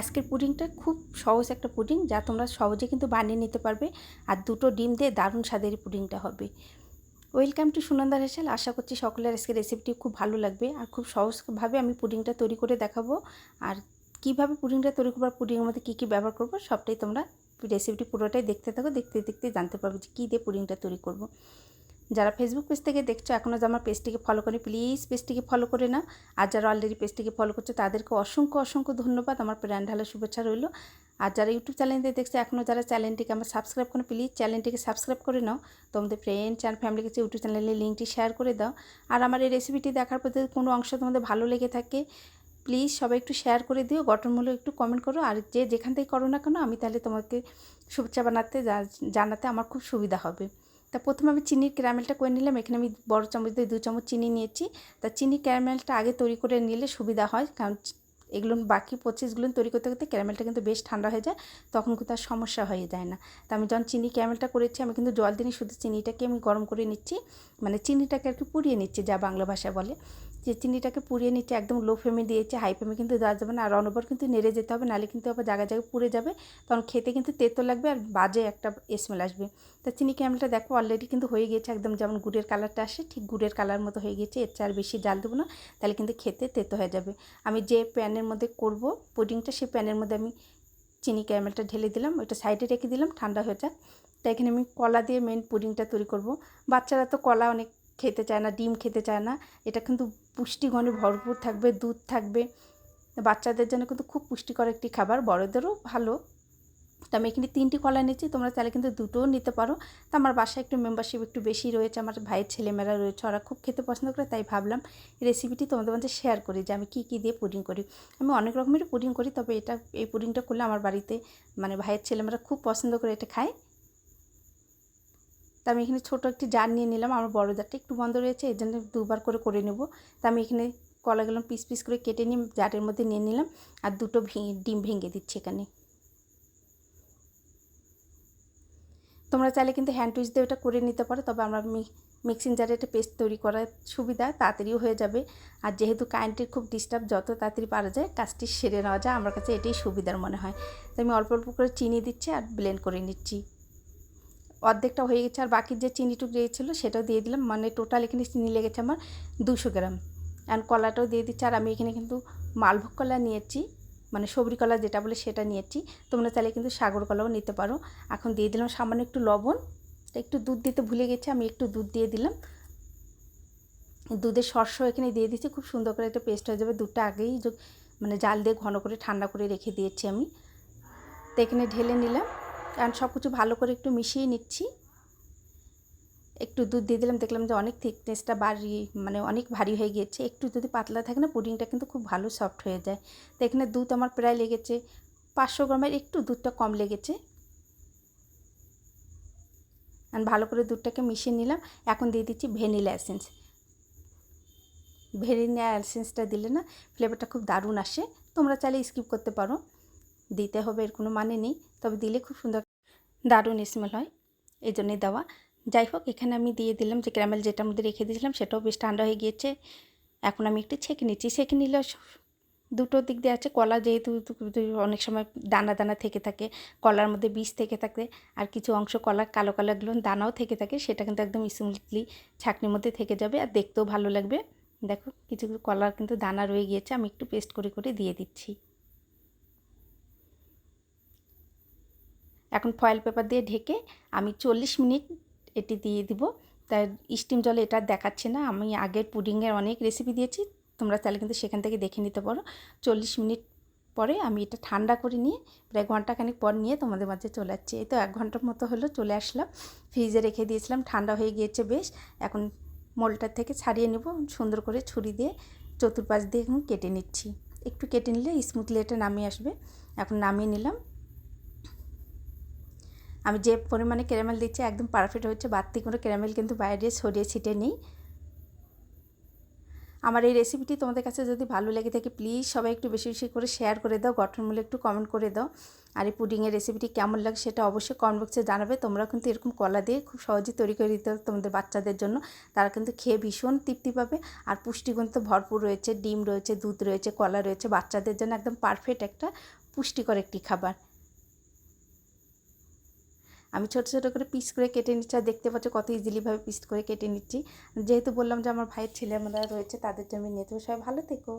আজকের পুডিংটা খুব সহজ একটা পুডিং যা তোমরা সহজে কিন্তু বানিয়ে নিতে পারবে। আর দুটো ডিম দিয়ে দারুণ স্বাদের পুডিংটা হবে। ওয়েলকাম টু সুনন্দা হেসেল আশা করছি সকলের আজকে রেসিপিটি খুব ভালো লাগবে। আর খুব সহজভাবে আমি পুডিংটা তৈরি করে দেখাবো। আর কীভাবে পুডিংটা তৈরি করব আর পুডিংয়ের মধ্যে কী কী ব্যবহার করব সবটাই তোমরা রেসিপিটি পুরোটাই দেখতে থাকো। দেখতে দেখতে জানতে পারবে যে কী দিয়ে পুডিংটা তৈরি করব। যারা ফেসবুক পেজ থেকে দেখছ এখনও যে আমার পেজটিকে ফলো করি প্লিজ পেজটিকে ফলো করে নাও। আর যারা অলরেডি পেজটিকে ফলো করছ, তাদেরকে অসংখ্য অসংখ্য ধন্যবাদ। আমার প্রাণ ঢালা শুভেচ্ছা রইল। আর যারা ইউটিউব চ্যানেল দিয়ে দেখছ এখনও যারা চ্যানেলটিকে আমার সাবস্ক্রাইব করো প্লিজ চ্যানেলটিকে সাবস্ক্রাইব করে নাও। তোমাদের ফ্রেন্ডস অ্যান্ড ফ্যামিলিকে ইউটিউব চ্যানেলের লিঙ্কটি শেয়ার করে দাও। আর আমার এই রেসিপিটি দেখার পর যদি কোনো অংশ তোমাদের ভালো লেগে থাকে প্লিজ সবাই একটু শেয়ার করে দিও, গঠনমূলক একটু কমেন্ট করো। আর যে যেখান থেকে করো না কেন, আমি তাহলে তোমাকে শুভেচ্ছা বানাতে জানাতে আমার খুব সুবিধা হবে। তা প্রথমে আমি চিনির ক্যারামেলটা করে নিলাম। এখানে আমি বড় চামচ দিয়ে দু চামচ চিনি নিয়েছি। তা চিনি ক্যারামেলটা আগে তৈরি করে নিলে সুবিধা হয়। কারণ এগুলো বাকি প্রসেসগুলো তৈরি করতে করতে ক্যারামেলটা কিন্তু বেশ ঠান্ডা হয়ে যায়, তখন কিন্তু আর সমস্যা হয়ে যায় না। তা আমি যখন চিনি ক্যারামেলটা করেছি, আমি কিন্তু জল দিনই শুধু চিনিটাকে আমি গরম করে নিচ্ছি মানে চিনিটাকে আর কি পুড়িয়ে নিচ্ছি যা বাংলা ভাষায় বলে। যে চিনিটাকে পুড়িয়ে নিচ্ছে, একদম লো ফ্লেমে দিয়েছে হাই ফ্লেমে কিন্তু দেওয়া যাবে না, আর অনবর কিন্তু নেড়ে যেতে হবে, নাহলে কিন্তু আবার জায়গায় জায়গায় পুড়ে যাবে, তখন খেতে কিন্তু তেতো লাগবে আর বাজে একটা স্মেল আসবে। তা চিনি ক্যামেলটা দেখো অলরেডি কিন্তু হয়ে গিয়েছে, একদম যেমন গুড়ের কালারটা আসে, ঠিক গুড়ের কালার মতো হয়ে গিয়েছে, এর চেয়ে আর বেশি জাল দেবো না, তাহলে কিন্তু খেতে তেতো হয়ে যাবে। আমি যে প্যানের মধ্যে করব। পুডিংটা সেই প্যানের মধ্যে আমি চিনি ক্যারামেলটা ঢেলে দিলাম, ওইটা সাইডে রেখে দিলাম, ঠান্ডা হয়ে যাক। তা এখানে আমি কলা দিয়ে মেন পুডিংটা তৈরি করব। বাচ্চারা তো কলা অনেক খেতে চায় না, ডিম খেতে চায় না। এটা কিন্তু পুষ্টিগণে ভরপুর থাকবে, দুধ থাকবে। বাচ্চাদের জন্য কিন্তু খুব পুষ্টিকর একটি খাবার, বড়দেরও ভালো। তো আমি এখানে তিনটি কলা নিচ্ছি তোমরা চাইলে কিন্তু দুটোও নিতে পারো। তো আমার বাসায় একটু মেম্বারশিপ একটু বেশি রয়েছে, আমার ভাইয়ের ছেলেমেয়েরা রয়েছে, ওরা খুব খেতে পছন্দ করে, তাই ভাবলাম রেসিপিটি তোমাদের মধ্যে শেয়ার করি যে আমি কী কী দিয়ে পুডিং করি। আমি অনেক রকমেরই পুডিং করি, তবে এটা, এই পুডিংটা করলে আমার বাড়িতে মানে ভাইয়ের ছেলেমেয়েরা খুব পছন্দ করে এটা খায়। তা আমি এখানে ছোটো একটি জার নিয়ে নিলাম, আমার বড় জারটা একটু বন্ধ রয়েছে এই জন্য দুবার করে করে নেব। তা আমি এখানে কলাগুলো পিস পিস করে কেটে নিয়ে জারের মধ্যে নিয়ে নিলাম, আর দুটো ভেঙে ডিম ভেঙে দিচ্ছি এখানে। তোমরা চাইলে কিন্তু হ্যান্ড টুইচ দিয়ে ওটা করে নিতে পারো, তবে আমরা মিক্সিং জারে একটা পেস্ট তৈরি করার সুবিধা তাড়াতাড়িও হয়ে যাবে। আর যেহেতু কারেন্টের খুব ডিস্টার্ব যত তাড়াতাড়ি পারা যায়, কাজটি সেরে নেওয়া যায়, আমার কাছে এটাই সুবিধার মনে হয়। তো আমি অল্প অল্প করে চিনি দিচ্ছি আর ব্লেন্ড করে নিচ্ছি। অর্ধেকটা হয়ে গেছে আর বাকি যে চিনিটুক দিয়েছিলো, সেটাও দিয়ে দিলাম। মানে টোটাল এখানে চিনি লেগেছে আমার দুশো গ্রাম। অ্যান্ড কলাটাও দিয়ে দিচ্ছি। আর আমি এখানে কিন্তু মালভোগ কলা নিয়েছি। মানে সবরি কলা যেটা বলে সেটা নিয়েছি। তোমরা চাইলে কিন্তু সাগর কলাও নিতে পারো। এখন দিয়ে দিলাম সামান্য একটু লবণ। একটু দুধ দিতে ভুলে গেছি, আমি একটু দুধ দিয়ে দিলাম। দুধের শস্য এখানে দিয়ে দিচ্ছি খুব সুন্দর করে একটা পেস্ট হয়ে যাবে। দুধটা আগেই মানে জাল দিয়ে ঘন করে ঠান্ডা করে রেখে দিয়েছি আমি। তো এখানে ঢেলে নিলাম। কারণ সব কিছু ভালো করে একটু মিশিয়ে নিচ্ছি। একটু দুধ দিয়ে দিলাম, দেখলাম যে অনেক থিকনেসটা বাড়ি মানে অনেক ভারী হয়ে গিয়েছে। একটু যদি পাতলা থাকে না, পুডিংটা কিন্তু খুব ভালো সফট হয়ে যায়। তো এখানে দুধ আমার প্রায় লেগেছে পাঁচশো গ্রামের, একটু দুধটা কম লেগেছে। ভালো করে দুধটাকে মিশিয়ে নিলাম। এখন দিয়ে দিচ্ছি ভ্যানিলা অ্যাসেন্স ভ্যানিলা অ্যাসেন্সটা দিলে না ফ্লেভারটা খুব দারুণ আসে। তোমরা চাইলে স্কিপ করতে পারো। দিতে হবে, এর কোনো মানে নেই। তবে দিলে খুব সুন্দর দারুণ স্মেল হয়। এই জন্যই দেওয়া। যাই হোক, এখানে আমি দিয়ে দিলাম যে ক্যারামেল যেটার মধ্যে রেখে দিয়েছিলাম, সেটাও বেশ ঠান্ডা হয়ে গিয়েছে। এখন আমি একটু ছেঁকে নিচ্ছি। ছেঁকে নিলে দুটো দিক দিয়ে আছে। কলা যেহেতু অনেক সময় দানা দানা থেকে থাকে, কলার মধ্যে বীজ থেকে থাকে, আর কিছু অংশ কলা, কালো কালারগুলো দানাও থেকে থাকে, সেটা কিন্তু একদম স্মুথলি ছাকনির মধ্যে থেকে যাবে আর দেখতেও ভালো লাগবে। দেখো, কিছু কিছু কলার কিন্তু দানা রয়ে গিয়েছে, আমি একটু পেস্ট করে করে দিয়ে দিচ্ছি। এখন ফয়েল পেপার দিয়ে ঢেকে আমি চল্লিশ মিনিট এটি দিয়ে দিব। তাই স্টিম জলে এটা দেখাচ্ছে না। আমি আগের পুডিংয়ের অনেক রেসিপি দিয়েছি। তোমরা তাহলে কিন্তু সেখান থেকে দেখে নিতে পারো। চল্লিশ মিনিট পরে আমি এটা ঠান্ডা করে নিয়ে, প্রায় ঘন্টাখানিক পর নিয়ে তোমাদের মাঝে চলে যাচ্ছে এই তো এক ঘণ্টার মতো হলো, চলে আসলাম। ফ্রিজে রেখে দিয়েছিলাম, ঠান্ডা হয়ে গিয়েছে বেশ। এখন মোলটার থেকে ছাড়িয়ে নেব, সুন্দর করে ছুরি দিয়ে চতুর্পাশ দিয়ে এখন কেটে নিচ্ছি। একটু কেটে নিলে স্মুথলি এটা নামিয়ে আসবে। এখন নামিয়ে নিলাম। আমি যে পরিমাণে ক্যারামেল দিচ্ছি, একদম পারফেক্ট হচ্ছে। বাড়তি কোনো ক্যারামেল কিন্তু বাইরে ছড়িয়ে ছিটে নেই। আমার এই রেসিপিটি তোমাদের কাছে যদি ভালো লেগে থাকে প্লিজ সবাই একটু বেশি বেশি করে শেয়ার করে দাও, গঠনমূলক একটু কমেন্ট করে দাও। আর এই পুডিংয়ের রেসিপিটি কেমন লাগে সেটা অবশ্যই কমেন্ট বক্সে জানাবে। তোমরা কিন্তু এরকম কলা দিয়ে খুব সহজেই তৈরি করে দিতে তোমাদের বাচ্চাদের জন্য। তারা কিন্তু খেয়ে ভীষণ তৃপ্তি পাবে। আর পুষ্টিগুণ তো ভরপুর রয়েছে, ডিম রয়েছে, দুধ রয়েছে, কলা রয়েছে। বাচ্চাদের জন্য একদম পারফেক্ট একটা পুষ্টিকর একটি খাবার। আমি ছোটো ছোটো করে পিস করে কেটে নিচ্ছি, আর দেখতে পাচ্ছ কত ইজিলিভাবে পিস করে কেটে নিচ্ছি। যেহেতু বললাম যে আমার ভাইয়ের ছেলেমেয়েরা রয়েছে, তাদের জন্য নিয়ে তো সবাই ভালো থেকো।